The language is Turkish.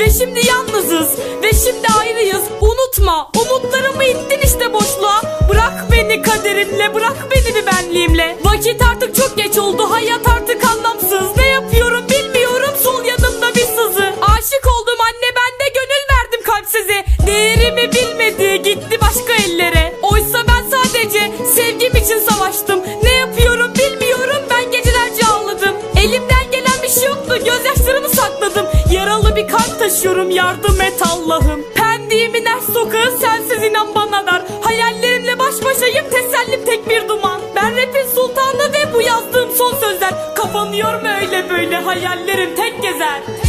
Ve şimdi yalnızız. Ve şimdi ayrıyız. Unutma. Umutlarımı ittin işte boşluğa. Bırak beni kaderimle. Bırak beni bir benliğimle. Vakit artık çok geç oldu. Hayat artık anlamsız. Ne yapıyorum bilmiyorum. Sol yanımda bir sızı. Aşık oldum anne. Ben de gönül verdim kalpsize Değerimi bilmedi. Gitti başka ellere. Oysa ben sadece sevgim için savaştım. Ne bir kalp taşıyorum yardım et Allah'ım. Pendiğimin her sokağı sensiz inan bana dar. Hayallerimle baş başayım tesellim tek bir duman. Ben rapin sultanı ve bu yazdığım son sözler. Kafam yorma öyle böyle? Hayallerim tek gezer